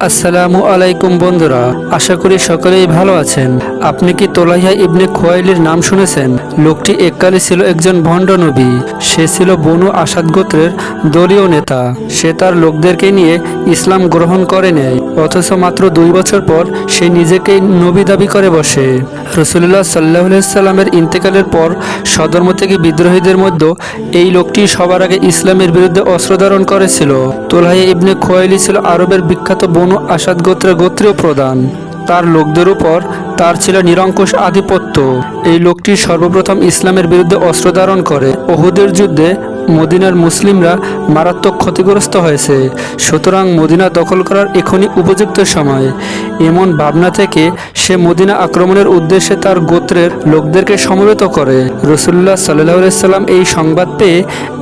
আসসালামু আলাইকুম বন্ধুরা, আশা করি সকলেই ভালো আছেন। আপনি কি তোলাইয়া ইবনে খোয়াইলির নাম শুনেছেন? লোকটি এককালে ছিল একজন ভণ্ড নবী, সে ছিল বনু আসাদ গোত্রের দলীয় নেতা। সে তার লোকদেরকে নিয়ে ইসলাম গ্রহণ করে নেয়, অথচ মাত্র দুই বছর পর সে নিজেকেই নবী দাবি করে বসে। রসুল্লাহ সাল্লাহ সাল্লামের ইন্তেকালের পর সদর্ম থেকে বিদ্রোহীদের মধ্যে এই লোকটি সবার আগে ইসলামের বিরুদ্ধে অস্ত্র ধারণ করেছিল। তোলহাইয়া ইবনে খোয়াইলি ছিল আরবের বিখ্যাত বনু আসাদ গোত্রে গোত্রীয় প্রধান। তার লোকদের উপর তার ছিল নিরঙ্কুশ আধিপত্য। এই লোকটি সর্বপ্রথম ইসলামের বিরুদ্ধে অস্ত্র ধারণ করে। ওহুদের যুদ্ধে মদিনার মুসলিমরা মারাত্মক ক্ষতিগ্রস্ত হয়েছে। সুতরাং মদিনা দখল করার এখনই উপযুক্ত সময়। এমন ভাবনা থেকে সে মদিনা আক্রমণের উদ্দেশ্যে তার গোত্রের লোকদেরকে সমবেত করে। রসুল্লাহ সাল্লাহ সাল্লাম এই সংবাদ পেয়ে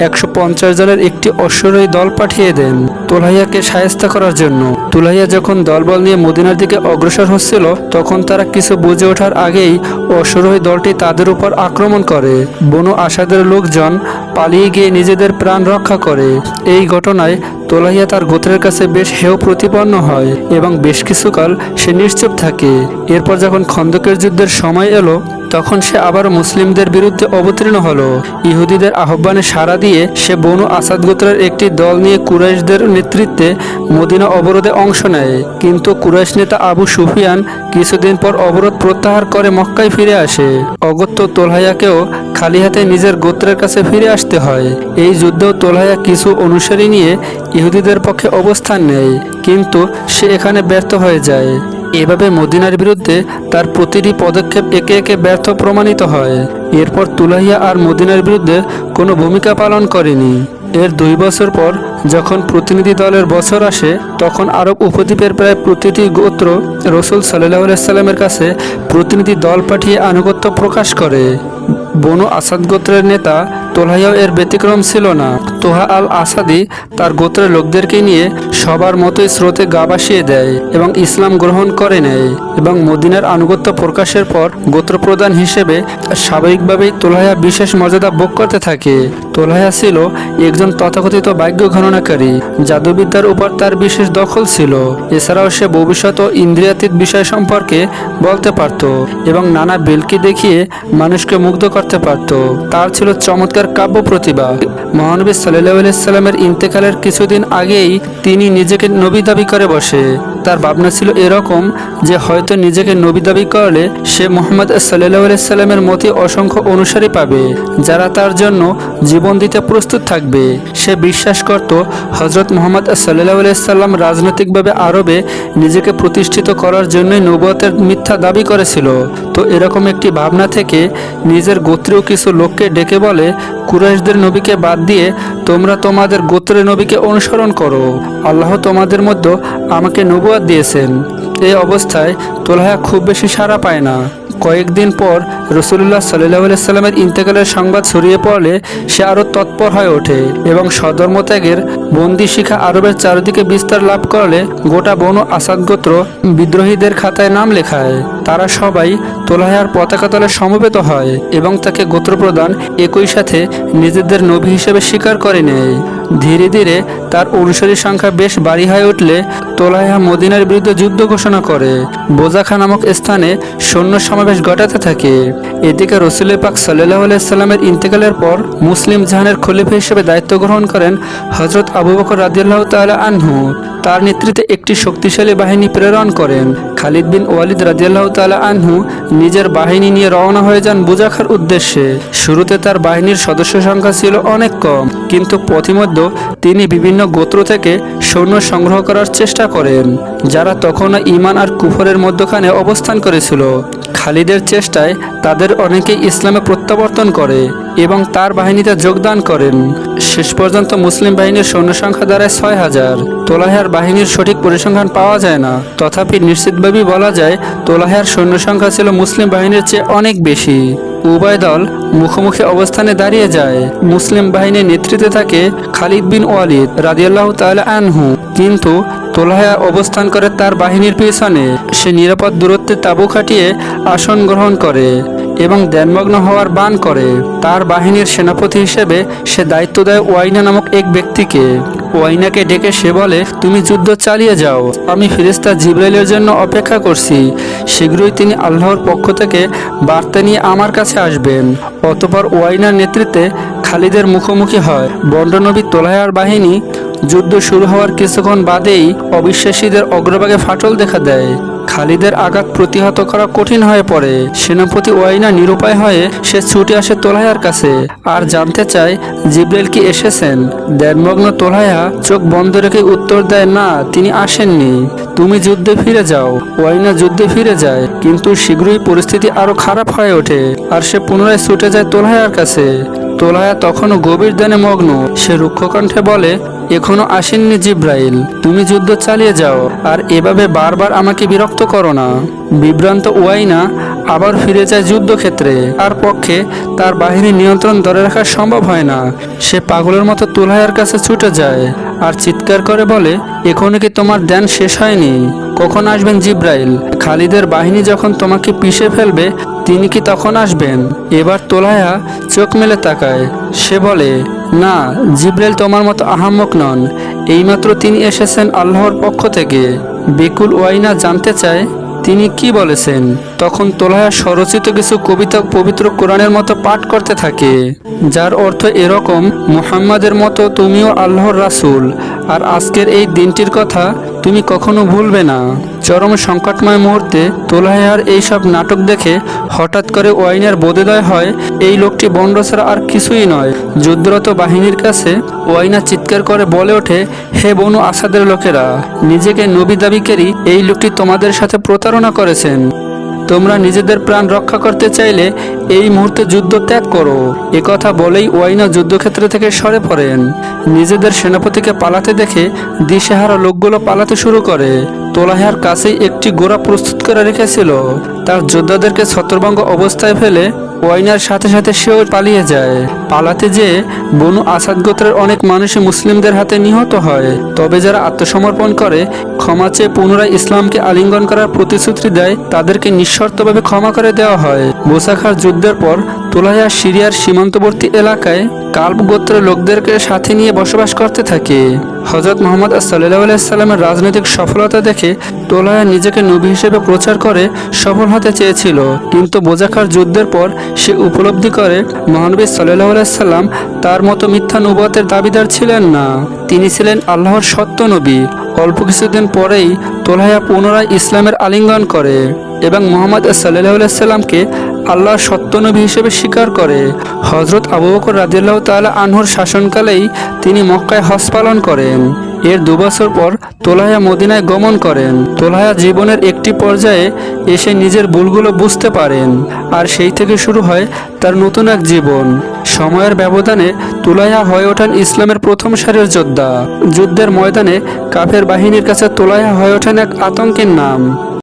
একশো পঞ্চাশ জনের একটি অশ্বরোহী দল পাঠিয়ে দেন তোলাইয়াকে সায়স্তা করার জন্য। তুলাইয়া যখন দলবল নিয়ে মদিনার দিকে অগ্রসর হচ্ছিল, তখন তারা কিছু বুঝে ওঠার আগেই অশ্বরোহী দলটি তাদের উপর আক্রমণ করে। বনু আসাদের লোকজন পালিয়ে গিয়ে নিজেদের প্রাণ রক্ষা করে। এই ঘটনায় তোলাইয়া তার গোত্রের কাছে বেশ হেয় প্রতিপন্ন হয় এবং বেশ কিছুকাল সে নিশ্চুপ থাকে। এরপর যখন খন্দকের যুদ্ধের সময় এলো, তখন সে আবার মুসলিমদের বিরুদ্ধে অবতীর্ণ হলো। ইহুদিদের আহ্বানে সাড়া দিয়ে সে বনু আসাদ গোত্রের একটি দল নিয়ে কুরাইশদের নেতৃত্বে মদিনা অবরোধে অংশ নেয়। কিন্তু কুরাইশ নেতা আবু সুফিয়ান কিছুদিন পর অবরোধ প্রত্যাহার করে মক্কায় ফিরে আসে। অগত্য তোলহাইয়াকেও খালি হাতে নিজের গোত্রের কাছে ফিরে আসতে হয়। এই যুদ্ধেও তোলহাইয়া কিছু অনুসারী নিয়ে ইহুদিদের পক্ষে অবস্থান নেয়, কিন্তু সে এখানে ব্যর্থ হয়ে যায়। এভাবে মদিনার বিরুদ্ধে তার প্রতিটি পদক্ষেপ একে একে ব্যর্থ প্রমাণিত হয়। এরপর তুলাইয়া আর মদিনার বিরুদ্ধে কোনো ভূমিকা পালন করেনি। এর দুই বছর পর যখন প্রতিনিধি দলের বছর আসে, তখন আরব উপদ্বীপের প্রায় প্রতিটি গোত্র রসুল সাল্লাহ সাল্লামের কাছে প্রতিনিধি দল পাঠিয়ে আনুগত্য প্রকাশ করে। বনু আসাদ গোত্রের নেতা তোলাইয়াও এর ব্যতিক্রম ছিল না। তোহা আল আসাদি তার গোত্রের লোকদেরকে নিয়ে সবার মতোই স্রোতে গা ভাসিয়ে দেয় এবং ইসলাম গ্রহণ করে নেয় এবং মদিনার আনুগত্য প্রকাশের পর গোত্রপ্রধান হিসেবে স্বাভাবিকভাবেই তোলাইয়া বিশেষ মর্যাদা ভোগ করতে থাকে। তোলাইয়া ছিল একজন তথাকথিত বাক্য গণনাকারী, জাদুবিদ্যার উপর তার বিশেষ দখল ছিল। এছাড়াও সে ভবিষ্যৎ ও ইন্দ্রিয়াতীত বিষয় সম্পর্কে বলতে পারত এবং নানা বেলকি দেখিয়ে মানুষকে মুগ্ধ করতে পারত। তার ছিল চমৎকার কাব্য প্রতিভা। মহানবী সাল্লাহ সাল্লামের ইন্তেকালের কিছুদিন আগেই তিনি নিজেকে নবী দাবি করে বসে। তার ভাবনা ছিল এরকম যে হয়তো নিজেকে নবী দাবি করলে সে মোহাম্মদ সাল্লাহ সাল্লামের মতে অসংখ্য অনুসারী পাবে, যারা তার জন্য জীবন দিতে প্রস্তুত থাকবে। সে বিশ্বাস করত হজরত মোহাম্মদ সাল্লাহ সাল্লাম রাজনৈতিকভাবে আরবে নিজেকে প্রতিষ্ঠিত করার জন্যই নবতের মিথ্যা দাবি করেছিল। তো এরকম একটি ভাবনা থেকে নিজের গোত্রীয় কিছু লোককে ডেকে বলে, কুরাইশদের নবীকে বাদ দিয়ে তোমরা তোমাদের গোত্রের নবীকে অনুসরণ করো। আল্লাহ তোমাদের মধ্যে আমাকে নবুয়াদ দিয়েছেন। এই অবস্থায় তোলাহা খুব বেশি সাড়া পায় না। কয়েকদিন পর রসুল্লাহ সাল্লাহ সাল্লামের ইন্তেকালের সংবাদ ছড়িয়ে পড়লে সে আরও তৎপর হয়ে ওঠে এবং সধর্ম ত্যাগের বন্দি শিখা আরবের চারিদিকে বিস্তার লাভ করলে গোটা বন আসাদ গোত্র বিদ্রোহীদের খাতায় নাম লেখায়। তারা সবাই তোলাহার পতাকা তলে সমবেত হয় এবং তাকে গোত্রপ্রধান একই সাথে নিজেদের নবী হিসেবে স্বীকার করে নেয়। ধীরে ধীরে তার অনুসারীর সংখ্যা বেশ বাড়ি হয়ে উঠলে তোলাইহা মদিনার বিরুদ্ধে যুদ্ধ ঘোষণা করে। বোজাখা নামক স্থানে সৈন্য সমাবেশ ঘটাতে থাকে। এদিকে রসুল পাক সাল্লাহ সাল্লামের ইন্তেকালের পর মুসলিম জাহানের খলিফা হিসেবে দায়িত্ব গ্রহণ করেন হজরত আবু বকর রাজিয়াল্লাহ তালা আনহু। তার নেতৃত্বে একটি শক্তিশালী বাহিনী প্রেরণ করেন। খালিদ বিন ওয়ালিদ রাজিয়াল্লাহ তালা আনহু নিজের বাহিনী নিয়ে রওনা হয়ে যান বুজাখার উদ্দেশ্যে। শুরুতে তার বাহিনীর সদস্য সংখ্যা ছিল অনেক কম, কিন্তু পথিমধ্যে তিনি বিভিন্ন গোত্র থেকে সৈন্য সংগ্রহ করার চেষ্টা করেন, যারা তখনও ইমান আর কুফরের মধ্যখানে অবস্থান করেছিল। খালিদের চেষ্টায় তাদের অনেকেই ইসলামে প্রত্যাবর্তন করে এবং তার বাহিনীতে যোগদান করেন। শেষ পর্যন্ত মুসলিম বাহিনীর সৈন্য সংখ্যা দাঁড়ায় ছয় হাজার। তোলাহার বাহিনীর সঠিক পরিসংখ্যান পাওয়া যায় না। তথাপি নিশ্চিতভাবেই বলা যায় তোলাহার সৈন্য সংখ্যা ছিল মুসলিম বাহিনীর চেয়ে অনেক বেশি। উভয় দল মুখোমুখি অবস্থানে দাঁড়িয়ে যায়। মুসলিম বাহিনীর নেতৃত্বে থাকে খালিদ বিন ওয়ালিদ রাদিয়াল্লাহ তাআলা আনহু। কিন্তু তোলাহা অবস্থান করে তার বাহিনীর পেছনে। সে নিরাপদ দূরত্বে তাঁবু খাটিয়ে আসন গ্রহণ করে এবং ধ্যানমগ্ন হওয়ার বান করে। তার বাহিনীর সেনাপতি হিসেবে সে দায়িত্ব দেয় ওয়াইনা নামক এক ব্যক্তিকে। ওয়াইনাকে ডেকে সে বলে, তুমি যুদ্ধ চালিয়ে যাও। আমি ফিরিস্তা জিব্রাইলের জন্য অপেক্ষা করছি। শীঘ্রই তিনি আল্লাহর পক্ষ থেকে বার্তা নিয়ে আমার কাছে আসবেন। অতপর ওয়াইনার নেতৃত্বে খালিদের মুখোমুখি হয়। বন্ডনবী তোলাহার বাহিনী যুদ্ধ শুরু হওয়ার কিছুক্ষণ বাদেই অবিশ্বাসীদের অগ্রভাগে ফাটল দেখা দেয়। খালিদের আঘাত প্রতিহত করা কঠিন হয়ে পড়ে। সেনাপতি ওয়াইনা নিরুপায় হয়ে সে ছুটে আসে তোলাহার কাছে। আর জানতে চায়, জিব্রাইল কি এসেছেন? দেনমগ্ন তোলায়া চোখ বন্ধ রেখে উত্তর দেয়, না, তিনি আসেননি। তুমি যুদ্ধে ফিরে যাও। ওয়াইনা যুদ্ধে ফিরে যায়, কিন্তু শীঘ্রই পরিস্থিতি আরও খারাপ হয়ে ওঠে, আর সে পুনরায় ছুটে যায় তোলাহার কাছে। তোলায়া তখনও গভীর ধ্যানে মগ্ন। সে রুক্ষকণ্ঠে বলে এখনও আসেননি জিব্রাইল। তুমি যুদ্ধ চালিয়ে যাও আর এভাবে বারবার আমাকে বিরক্ত করো না। বিভ্রান্ত ওয়াইনা আবার ফিরে যায় যুদ্ধক্ষেত্রে। তার পক্ষে তার বাহিনীর নিয়ন্ত্রণ ধরে রাখা সম্ভব হয় না। সে পাগলের মতো তুলহায়ার কাছে ছুটে যায় আর চিৎকার করে বলে, এখনও কি তোমার ধ্যান শেষ হয়নি? কখন আসবেন জিব্রাইল? খালিদের বাহিনী যখন তোমাকে পিষে ফেলবে, তিনি কি তখন আসবেন? এবার তোলায়া চোখ মেলে তাকায়। সে বলে, না, জিব্রাইল তোমার মতো আহাম্মক নন। এইমাত্র তিনি এসেছেন আল্লাহর পক্ষ থেকে। বেকুল ওয়াইনা জানতে চায় তিনি কি বলেছেন? তখন তোলাহা স্বরচিত কিছু কবিতা পবিত্র কোরআনের মতো পাঠ করতে থাকে, যার অর্থ এরকম, মুহাম্মাদের মতো তুমিও আল্লাহর রাসুল। আর আজকের এই দিনটির কথা তুমি কখনো ভুলবে না। চরম সংকটময় মুহূর্তে তোলাহার এইসব নাটক দেখে হঠাৎ করে ওয়াইনের বোধোদয় হয়, এই লোকটি বন্ড ছাড়া আর কিছুই নয়। যুদ্ধরত বাহিনীর কাছে ওয়াইনা চিৎকার করে বলে ওঠে, হে বনু আসাদের লোকেরা, নিজেকে নবী দাবিকারী এই লোকটি তোমাদের সাথে প্রতারণা করেছেন। তোমরা নিজেদের প্রাণ রক্ষা করতে চাইলে এই মুহূর্তে যুদ্ধ ত্যাগ করো। কথা বলেই ওয়াইনা যুদ্ধক্ষেত্র থেকে সরে পড়েন। নিজেদের সেনাপতিকে পালাতে দেখে দিশেহারা লোকগুলো পালাতে শুরু করে। তোলাহার কাছেই একটি গোড়া প্রস্তুত করে রেখেছিল। তার যোদ্ধাদেরকে ছত্রভঙ্গ অবস্থায় ফেলে ওয়াইনার সাথে সাথে সেও পালিয়ে যায়। পালাতে যেয়ে বনু আসাদ গোত্রের অনেক মানুষই মুসলিমদের হাতে নিহত হয়। তবে যারা আত্মসমর্পণ করে, ক্ষমা চেয়ে পুনরায় ইসলামকে আলিঙ্গন করার প্রতিশ্রুতি দেয়, তাদেরকে নিঃশর্তভাবে ক্ষমা করে দেওয়া হয়। বোসাখার যুদ্ধের পর তোলাইয়া সিরিয়ার সীমান্তবর্তী এলাকায় কাল্প গোত্রের লোকদেরকে সাথে নিয়ে বসবাস করতে থাকে। হজরত মোহাম্মদ সাল্লাহ সাল্লামের রাজনৈতিক সফলতা দেখে তোলায়া নিজেকে নবী হিসেবে প্রচার করে সফল হতে চেয়েছিল। কিন্তু বোজাখার যুদ্ধের পর সে উপলব্ধি করে মহানবী সাল্লাহ সাল্লাম তার মতো মিথ্যা নবতের দাবিদার ছিলেন না। তিনি ছিলেন আল্লাহর সত্য নবী। অল্প কিছুদিন পরেই তোলায়া পুনরায় ইসলামের আলিঙ্গন করে এবং মোহাম্মদ সাল্লাহ সাল্লামকে আল্লাহর সত্য নবী হিসেবে স্বীকার করে। হজরত আবু বকর রাজিয়াল্লাহ তাআলা আনহুর শাসনকালেই তিনি মক্কায় হজ পালন করেন। এর দুবছর পর তোলায়া মদিনায় গমন করেন। তোলায়া জীবনের একটি পর্যায়ে এসে নিজের ভুলগুলো বুঝতে পারেন আর সেই থেকে শুরু হয় তার নতুন এক জীবন। সময়ের ব্যবধানে তুলাইয়া হয়ে ওঠেন ইসলামের প্রথম সারির যোদ্ধা। যুদ্ধের ময়দানে কাফের বাহিনীর কাছে তোলাইয়া হয়ে ওঠেন এক আতঙ্কের নাম।